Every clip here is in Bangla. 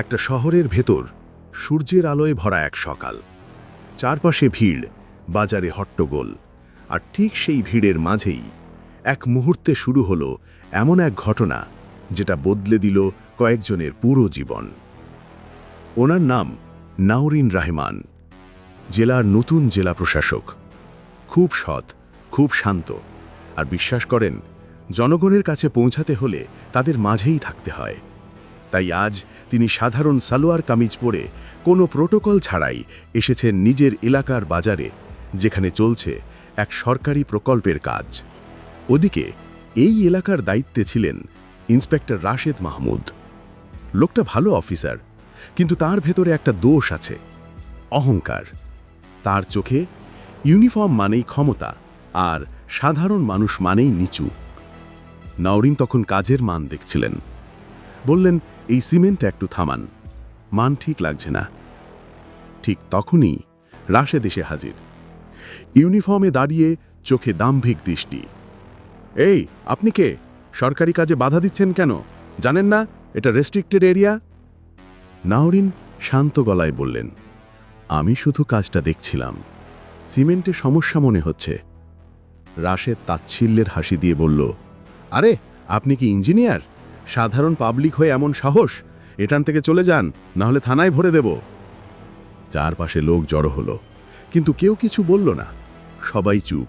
একটা শহরের ভেতর সূর্যের আলোয় ভরা এক সকাল। চারপাশে ভিড়, বাজারে হট্টগোল, আর ঠিক সেই ভিড়ের মাঝেই এক মুহূর্তে শুরু হলো এমন এক ঘটনা যেটা বদলে দিল কয়েকজনের পুরো জীবন। ওনার নাম নাওরিন রাহমান, জেলার নতুন জেলা প্রশাসক। খুব সৎ, খুব শান্ত, আর বিশ্বাস করেন, জনগণের কাছে পৌঁছাতে হলে তাদের মাঝেই থাকতে হয়। তাই আজ তিনি সাধারণ সালোয়ার কামিজ পরে কোনো প্রোটোকল ছাড়াই এসেছেন নিজের এলাকার বাজারে, যেখানে চলছে এক সরকারি প্রকল্পের কাজ। ওদিকে এই এলাকার দায়িত্বে ছিলেন ইন্সপেক্টর রাশেদ মাহমুদ। লোকটা ভালো অফিসার, কিন্তু তার ভেতরে একটা দোষ আছে, অহংকার। তার চোখে ইউনিফর্ম মানেই ক্ষমতা, আর সাধারণ মানুষ মানেই নিচু। নাওরিন তখন কাজের মান দেখছিলেন। বললেন এই সিমেন্ট একটু থামান। মান ঠিক লাগছে না। ঠিক তখনই রাশেদ এসে হাজির। ইউনিফর্মে দাঁড়িয়ে চোখে দাম্ভিক দৃষ্টি। এই, আপনি কে? সরকারি কাজে বাধা দিচ্ছেন কেন? জানেন না, এটা রেস্ট্রিক্টেড এরিয়া নাওরিন শান্ত গলায় বললেন, আমি শুধু কাজটা দেখছিলাম। সিমেন্টে সমস্যা মনে হচ্ছে। রাশেদ তাচ্ছিল্যের হাসি দিয়ে বলল, আরে, আপনি কি ইঞ্জিনিয়ার? সাধারণ পাবলিক হয়ে এমন সাহস? এটান থেকে চলে যান, নাহলে থানায় ভরে দেব। চারপাশে লোক জড়ো হলো, কিন্তু কেউ কিছু বলল না। সবাই চুপ,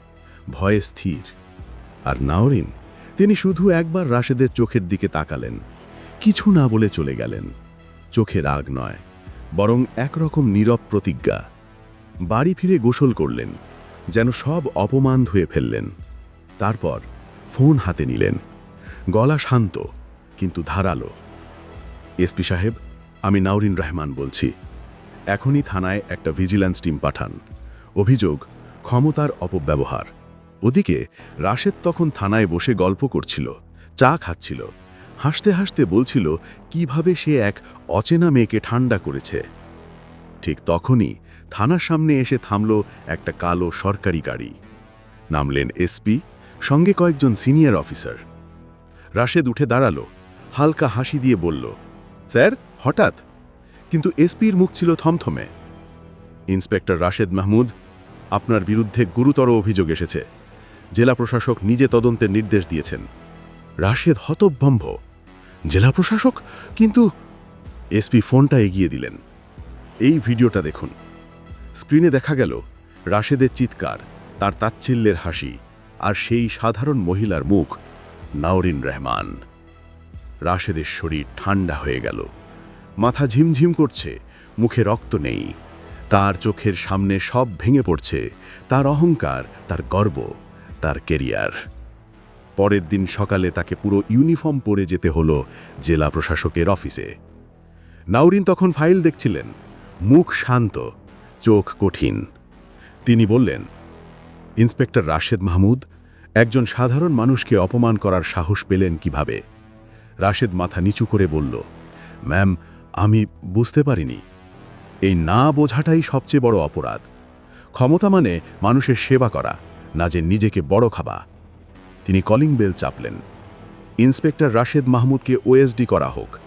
ভয়ে স্থির। আর নাওরিন, তিনি শুধু একবার রাশেদের চোখের দিকে তাকালেন। কিছু না বলে চলে গেলেন। চোখে রাগ নয়, বরং একরকম নীরব প্রতিজ্ঞা। বাড়ি ফিরে গোসল করলেন, যেন সব অপমান ধুয়ে ফেললেন। তারপর ফোন হাতে নিলেন। গলা শান্ত কিন্তু ধারালো। এসপি সাহেব, আমি নাওরিন রহমান বলছি। এখনই থানায় একটা ভিজিল্যান্স টিম পাঠান। অভিযোগ, ক্ষমতার অপব্যবহার। ওদিকে, রাশেদ তখন থানায় বসে গল্প করছিল, চা খাচ্ছিল, হাসতে হাসতে বলছিল, কীভাবে সে এক অচেনা মেয়েকে ঠান্ডা করেছে? ঠিক তখনই থানার সামনে এসে থামল একটা কালো সরকারি গাড়ি। নামলেন এসপি, সঙ্গে কয়েকজন সিনিয়র অফিসার। রাশেদ উঠে দাঁড়াল হালকা হাসি দিয়ে বলল, স্যার, হঠাৎ? কিন্তু এসপির মুখ ছিল থমথমে। ইন্সপেক্টর রাশেদ মাহমুদ, আপনার বিরুদ্ধে গুরুতর অভিযোগ এসেছে। জেলা প্রশাসক নিজে তদন্তের নির্দেশ দিয়েছেন। রাশেদ হতভম্ব। জেলা প্রশাসক? কিন্তু এসপি ফোনটা এগিয়ে দিলেন। এই ভিডিওটা দেখুন। স্ক্রিনে দেখা গেল রাশেদের চিৎকার, তার তাচ্ছিল্যের হাসি আর সেই সাধারণ মহিলার মুখ, নাওরিন রহমান। রাশেদের শরীর ঠান্ডা হয়ে গেল। মাথা ঝিমঝিম করছে, মুখে রক্ত নেই। তার চোখের সামনে সব ভেঙে পড়ছে, তার অহংকার, তার গর্ব, তার কেরিয়ার। পরের দিন সকালে তাকে পুরো ইউনিফর্ম পরে যেতে হলো জেলা প্রশাসকের অফিসে। নাউরিন তখন ফাইল দেখছিলেন, মুখ শান্ত, চোখ কঠিন। তিনি বললেন, ইন্সপেক্টর রাশেদ মাহমুদ, একজন সাধারণ মানুষকে অপমান করার সাহস পেলেন কীভাবে? রাশেদ মাথা নিচু করে বলল, ম্যাম, আমি বুঝতে পারিনি। এই না বোঝাটাই সবচেয়ে বড় অপরাধ। ক্ষমতা মানে মানুষের সেবা করা, না যে নিজেকে বড় খাবা তিনি কলিং বেল চাপলেন। ইন্সপেক্টর রাশেদ মাহমুদকে ওএসডি করা হোক।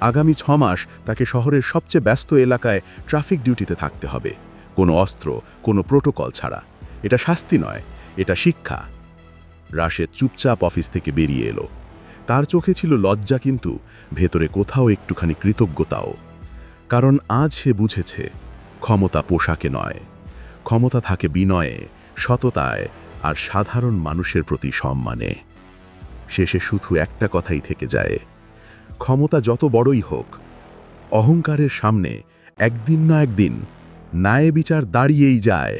আগামী ছ মাস তাকে শহরের সবচেয়ে ব্যস্ত এলাকায় ট্রাফিক ডিউটিতে থাকতে হবে। কোনো অস্ত্র, কোনো প্রোটোকল ছাড়া। এটা শাস্তি নয়, এটা শিক্ষা। রাশেদ চুপচাপ অফিস থেকে বেরিয়ে এলো। তার চোখে ছিল লজ্জা কিন্তু, ভেতরে কোথাও একটুখানি কৃতজ্ঞতাও। কারণ আজ সে বুঝেছে, ক্ষমতা পোশাকে নয়। ক্ষমতা থাকে বিনয়ে, সততায়, আর সাধারণ মানুষের প্রতি সম্মানে। শেষে শুধু একটা কথাই থেকে যায়, ক্ষমতা যত বড়ই হোক, অহংকারের সামনে একদিন না একদিন ন্যায় বিচার দাঁড়িয়েই যায়।